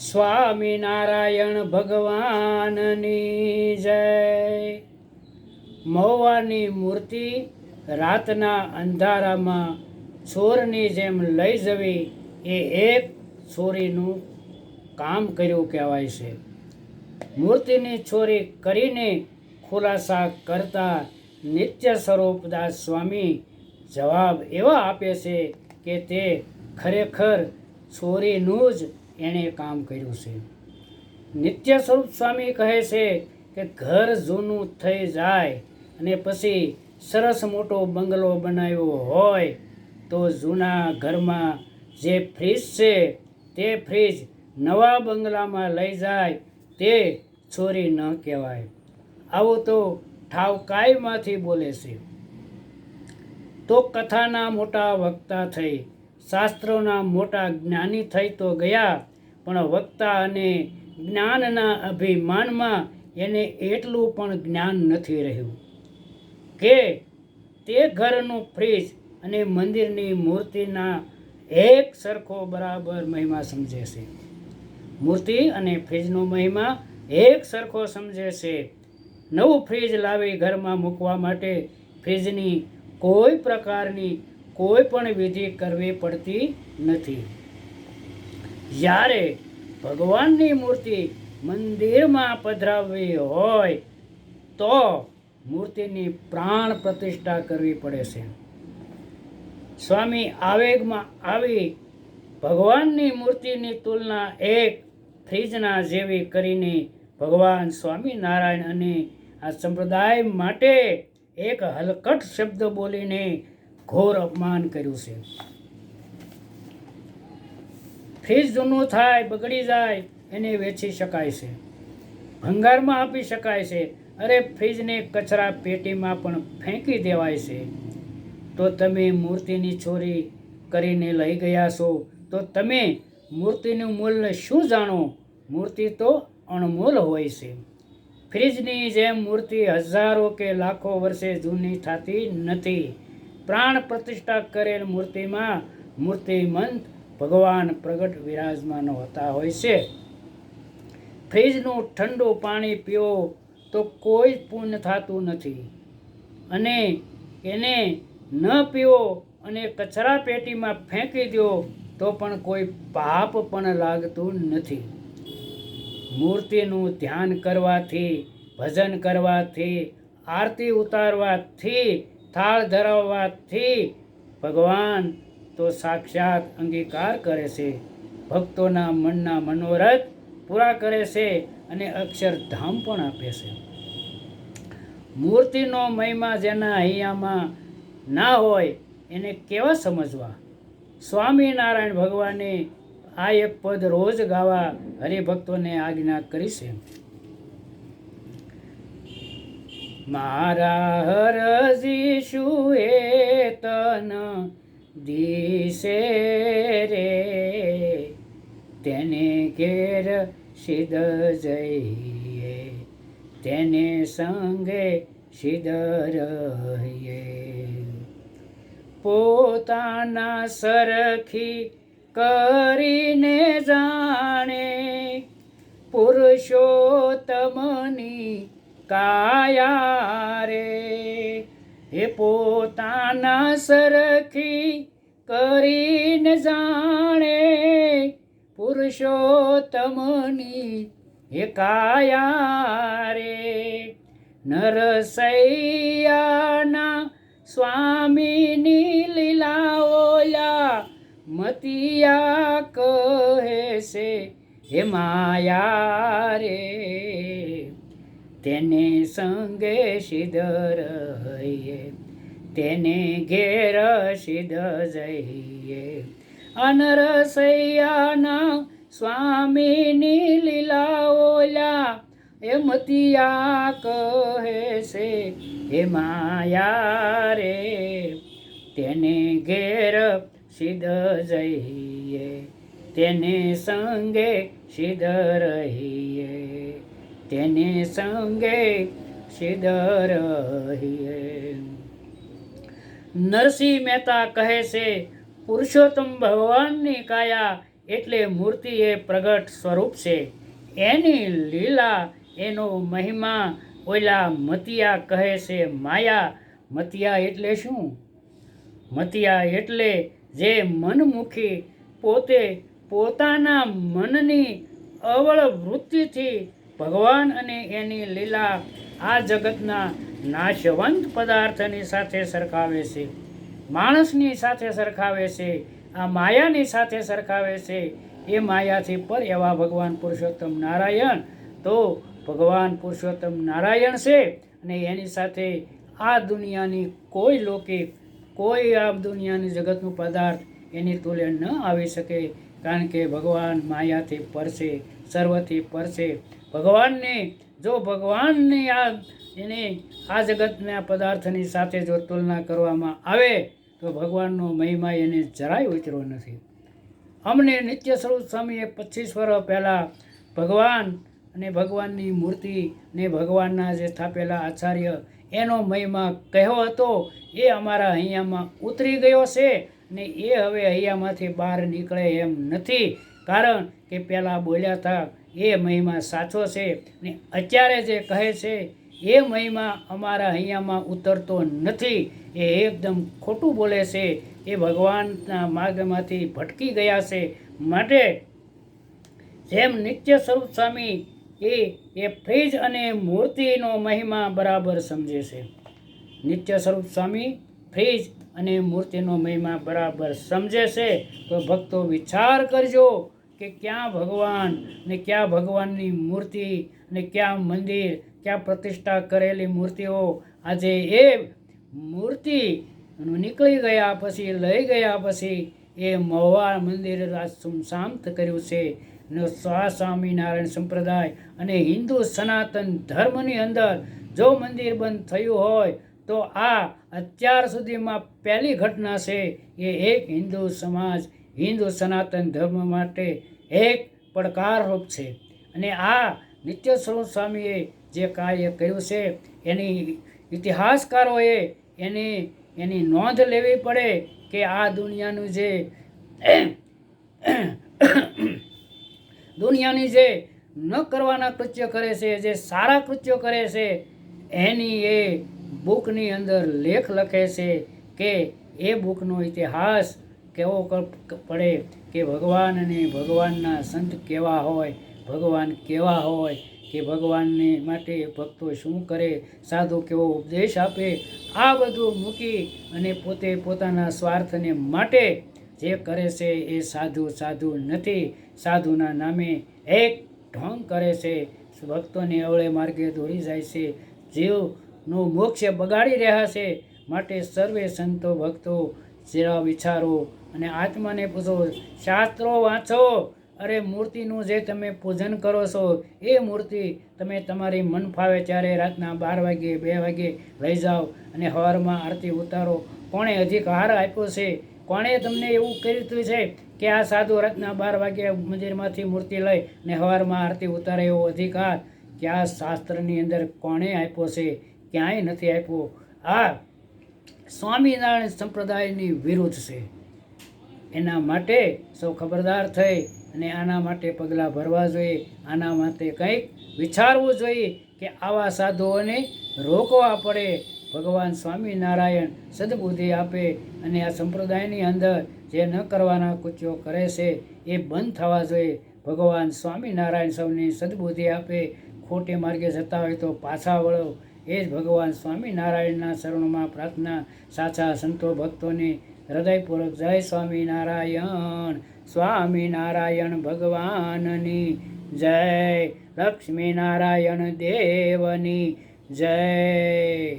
સ્વામિનારાયણ ભગવાનની જય. મહુવાની મૂર્તિ રાતના અંધારામાં ચોરની જેમ લઈ જવી એ એક ચોરીનું કામ કર્યું કહેવાય છે. મૂર્તિની ચોરી કરીને ખુલાસા કરતા નિત્ય સ્વરૂપદાસ સ્વામી જવાબ એવા આપે છે કે તે ખરેખર ચોરીનું જ એણે કામ કર્યું છે. નિત્ય સ્વરૂપ સ્વામી કહે છે કે ઘર જૂનું થઈ જાય અને પછી સરસ મોટો બંગલો બનાવ્યો હોય તો જૂના ઘરમાં જે ફ્રીજ છે તે ફ્રીજ નવા બંગલામાં લઈ જાય તે ચોરી ન કહેવાય. આવું તો ઠાવકાઈમાંથી બોલે છે. તો કથાના મોટા વક્તા થઈ, શાસ્ત્રોના મોટા જ્ઞાની થઈ તો ગયા પણ વક્તા અને જ્ઞાનના અભિમાનમાં એને એટલું પણ જ્ઞાન નથી રહ્યું. કે તે ઘરનું ફ્રીજ અને મંદિરની મૂર્તિના એક સરખો બરાબર મહિમા સમજે છે. મૂર્તિ અને ફ્રીજનો મહિમા એક સરખો સમજે છે. નવું ફ્રીજ લાવી ઘરમાં મૂકવા માટે ફ્રીજની કોઈ પ્રકારની કોઈ પણ વિધિ કરવી પડતી નથી. જ્યારે ભગવાનની મૂર્તિ મંદિરમાં પધરાવવી હોય, તો મૂર્તિની પ્રાણ પ્રતિષ્ઠા કરવી પડે છે. સ્વામી આવેગમાં આવી ભગવાનની મૂર્તિની તુલના એક ફ્રીજના જેવી કરીને ભગવાન સ્વામિનારાયણ અને આ સંપ્રદાય માટે એક હલકટ શબ્દ બોલીને ઘોર અપમાન કર્યું છે. ફ્રીજ જૂનું થાય, બગડી જાય, એને વેચી શકાય છે. ભંગારમાં આપી શકાય છે. અરે ફ્રીજને કચરા પેટીમાં પણ ફેંકી દેવાય છે. તો તમે મૂર્તિની ચોરી કરીને લઈ ગયા છો. તો તમે મૂર્તિનું મૂલ્ય શું જાણો? મૂર્તિ તો અણમોલ હોય છે. ફ્રીજની જેમ મૂર્તિ હજારો કે લાખો વર્ષે જૂની થતી નથી. પ્રાણ પ્રતિષ્ઠા કરેલ મૂર્તિમાં મૂર્તિમંત ભગવાન પ્રગટ વિરાજમાન હોતા હોય છે. ફ્રીજનું ઠંડુ પાણી પીવો તો કોઈ પુણ્ય થતું નથી. અને એને ન પીવો અને કચરા પેટીમાં ફેંકી દો તો પણ કોઈ પાપ પણ લાગતું નથી. મૂર્તિનું ધ્યાન કરવાથી, ભજન કરવાથી, આરતી ઉતારવાથી, થાળ ધરાવવાથી ભગવાન તો સાક્ષાત અંગીકાર કરે છે. ભક્તોના મનના મનોરથ પૂરા કરે છે અને અક્ષરધામ પણ આપે છે. મૂર્તિનો મહિમા જેના હૈયામાં ના હોય એને કેવા સમજવા? સ્વામિનારાયણ ભગવાને આ એક પદ રોજ ગાવા હરિભક્તોને આજ્ઞા કરી છે. મારા હરજી શું તન દિશે રે તેને ઘેર સિદ્ધ જઈએ તેને સંગે સિદ્ધ રહીએ પોતાના સરખી કરીને જાણે પુરુષોત્તમની કાયા રે એ પોતાના સરખી કરીને જાણે પુરુષોત્તમની એ કાયા રે. નરસૈયાના સ્વામીની લીલા ઓલા મતિયા કહે છે, હે માયા રે. તેને સંગે સિદ્ધ રહીએ. તેને ઘેર સિદ્ધ જઈએ અનરસૈયાના સ્વામીની લીલા ઓલા એ મતિયા કહે છે હે માયા રે તેને ઘેર સિદ્ધ જઈએ તેને સંગે સિદ્ધ રહીએ તેને સંગે સિદ્ધ રહીએ નરસિંહ મહેતા કહે છે, પુરુષોત્તમ ભગવાનની કાયા એટલે મૂર્તિ એ પ્રગટ સ્વરૂપ છે. એની લીલા એનો મહિમા ઓલા મતિયા કહે છે, માયા, મતિયા એટલે શું? મતિયા એટલે જે મનમુખી પોતે પોતાના મનની અવળ વૃત્તિથી ભગવાન અને એની લીલા આ જગતના નાશવંત પદાર્થની સાથે સરખાવે છે, માણસની સાથે સરખાવે છે, આ માયાની સાથે સરખાવે છે, એ માયાથી પર એવા ભગવાન પુરુષોત્તમ નારાયણ. તો ભગવાન પુરુષોત્તમ નારાયણ છે અને એની સાથે આ દુનિયાની કોઈ લૌકિક કોઈ આ દુનિયાની જગતનું પદાર્થ એની તુલે ન આવી શકે, કારણ કે ભગવાન માયાથી પર છે, સર્વથી પર છે. ભગવાનને જો ભગવાનની આ એની આ જગતના પદાર્થની સાથે જો તુલના કરવામાં આવે, તો ભગવાનનો મહિમા એને જરાય ઉતરો નથી. અમને નિત્ય સ્વરૂપ સ્વામીએ પચીસ વર્ષ પહેલાં ભગવાન અને ભગવાનની મૂર્તિ ને ભગવાનના જે સ્થાપેલા આચાર્ય એનો મહિમા કહ્યો હતો, એ અમારા અહીંયામાં ઉતરી ગયો છે ને એ હવે અહીંયામાંથી બહાર નીકળે એમ નથી. કારણ કે પહેલાં બોલ્યા હતા એ મહિમા સાચો છે ને અત્યારે જે કહે છે, એ મહિમા અમારા અહીંયામાં ઉતરતો નથી. એ એકદમ ખોટું બોલે છે. એ ભગવાનના માર્ગમાંથી ભટકી ગયા છે. માટે જેમ નિત્ય સ્વરૂપ સ્વામી એ એ ફ્રીજ અને મૂર્તિનો મહિમા બરાબર સમજે છે. નિત્ય સ્વરૂપ સ્વામી ફ્રીજ અને મૂર્તિનો મહિમા બરાબર સમજે છે. તો ભક્તો વિચાર કરજો. કે ક્યાં ભગવાન ને ક્યાં ભગવાનની મૂર્તિ ને ક્યાં મંદિર, ક્યાં પ્રતિષ્ઠા કરેલી મૂર્તિઓ? આજે એ મૂર્તિ નીકળી ગયા પછી, લઈ ગયા પછી એ મહુવા મંદિર આજ સુમસામત કર્યું છે. ને સ્વા સ્વામિનારાયણ સંપ્રદાય અને હિન્દુ સનાતન ધર્મની અંદર જો મંદિર બંધ થયું હોય, તો આ અત્યાર સુધીમાં પહેલી ઘટના છે એ એક હિન્દુ સમાજ હિન્દુ સનાતન ધર્મ માટે એક પડકારરૂપ છે. અને આ નિત્ય સ્વરૂપ સ્વામીએ જે કાર્ય કર્યું છે, એની ઇતિહાસકારોએ એની એની નોંધ લેવી પડે કે આ દુનિયાનું જે દુનિયાની જે ન કરવાના કૃત્ય કરે છે, જે સારા કૃત્યો કરે છે, એની એ બુકની અંદર લેખ લખે છે કે એ બુકનો ઇતિહાસ કેવો પડે કે ભગવાન અને ભગવાનના સંત કેવા હોય, ભગવાન કેવા હોય, કે ભગવાનને માટે ભક્તો શું કરે, સાધુ કેવો ઉપદેશ આપે, આ બધું મૂકી અને પોતે પોતાના સ્વાર્થને માટે જે કરે છે એ સાધુ સાધુ નથી. સાધુના નામે એક ઢોંગ કરે છે. ભક્તોને અવળે માર્ગે દોરી જાય છે. જીવનું મોક્ષ બગાડી રહ્યા છે. માટે સર્વે સંતો ભક્તો, જેવા વિચારો અને આત્માને પૂછો, શાસ્ત્રો વાંચો? અરે મૂર્તિનું જે તમે પૂજન કરો છો, એ મૂર્તિ તમે તમારી મન ફાવે ત્યારે રાતના બાર વાગે બે વાગે લઈ જાઓ અને સવારમાં આરતી ઉતારો. કોણે અધિકાર આપ્યો છે? કોણે તમને એવું કર્યું છે કે આ સાધુ રાતના બાર વાગે મંદિરમાંથી મૂર્તિ લઈ અને હવારમાં આરતી ઉતારે એવો અધિકાર કે આ શાસ્ત્રની અંદર કોણે આપ્યો છે? ક્યાંય નથી આપ્યો. આ સ્વામિનારાયણ સંપ્રદાયની વિરુદ્ધ છે. એના માટે સૌ ખબરદાર થઈ અને આના માટે પગલાં ભરવા જોઈએ. આના માટે કંઈક વિચારવું જોઈએ કે આવા સાધુઓને રોકવા પડે. ભગવાન સ્વામિનારાયણ સદબુદ્ધિ આપે અને આ સંપ્રદાયની અંદર જે ન કરવાના કૃત્યો કરે છે એ બંધ થવા જોઈએ. ભગવાન સ્વામિનારાયણ સૌને સદબુદ્ધિ આપે. ખોટે માર્ગે જતા હોય તો પાછા વળો. એ જ ભગવાન સ્વામિનારાયણના શરણોમાં પ્રાર્થના સાચા સંતો ભક્તોને હૃદયપૂર્વક જય સ્વામિનારાયણ. સ્વામિનારાયણ ભગવાનની જય. લક્ષ્મીનારાયણ દેવની જય.